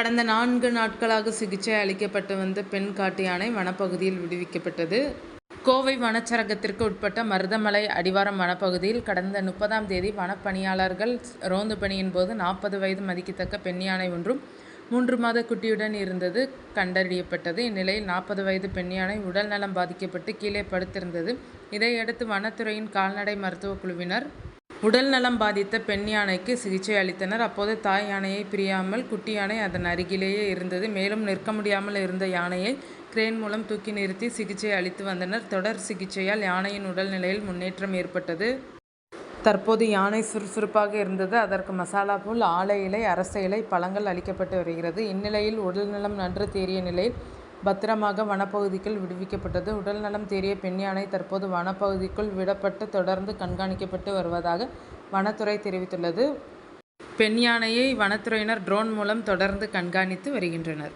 கடந்த நான்கு நாட்களாக சிகிச்சை அளிக்கப்பட்டு வந்த பெண் காட்டு யானை வனப்பகுதியில் விடுவிக்கப்பட்டது. கோவை வனச்சரகத்திற்கு உட்பட்ட மருதமலை அடிவாரம் வனப்பகுதியில் கடந்த முப்பதாம் தேதி வனப்பணியாளர்கள் ரோந்து பணியின் போது நாற்பது வயது மதிக்கத்தக்க பெண் யானை ஒன்றும் மூன்று மாத குட்டியுடன் இருந்தது கண்டறியப்பட்டது. இந்நிலையில் நாற்பது வயது பெண் யானை உடல் நலம் பாதிக்கப்பட்டு கீழே படுத்திருந்தது. இதையடுத்து வனத்துறையின் கால்நடை மருத்துவக் குழுவினர் உடல் நலம் பாதித்த பெண் யானைக்கு சிகிச்சை அளித்தனர். அப்போது தாய் யானையை பிரியாமல் குட்டி யானை அதன் அருகிலேயே இருந்தது. மேலும் நிற்க முடியாமல் இருந்த யானையை கிரேன் மூலம் தூக்கி நிறுத்தி சிகிச்சை அளித்து வந்தனர். தொடர் சிகிச்சையால் யானையின் உடல்நிலையில் முன்னேற்றம் ஏற்பட்டது. தற்போது யானை சுறுசுறுப்பாக இருந்தது. அதற்கு மசாலா தூள் ஆலை இலை அரச இலை பழங்கள் அளிக்கப்பட்டு வருகிறது. இந்நிலையில் உடல்நலம் நன்று தேறிய நிலையில் பத்திரமாக வனப்பகுதிக்குள் விடுவிக்கப்பட்டது. உடல்நலம் தேறிய பெண் யானை தற்போது வனப்பகுதிக்குள் விடப்பட்டு தொடர்ந்து கண்காணிக்கப்பட்டு வருவதாக வனத்துறை தெரிவித்துள்ளது. பெண் யானையை வனத்துறையினர் ட்ரோன் மூலம் தொடர்ந்து கண்காணித்து வருகின்றனர்.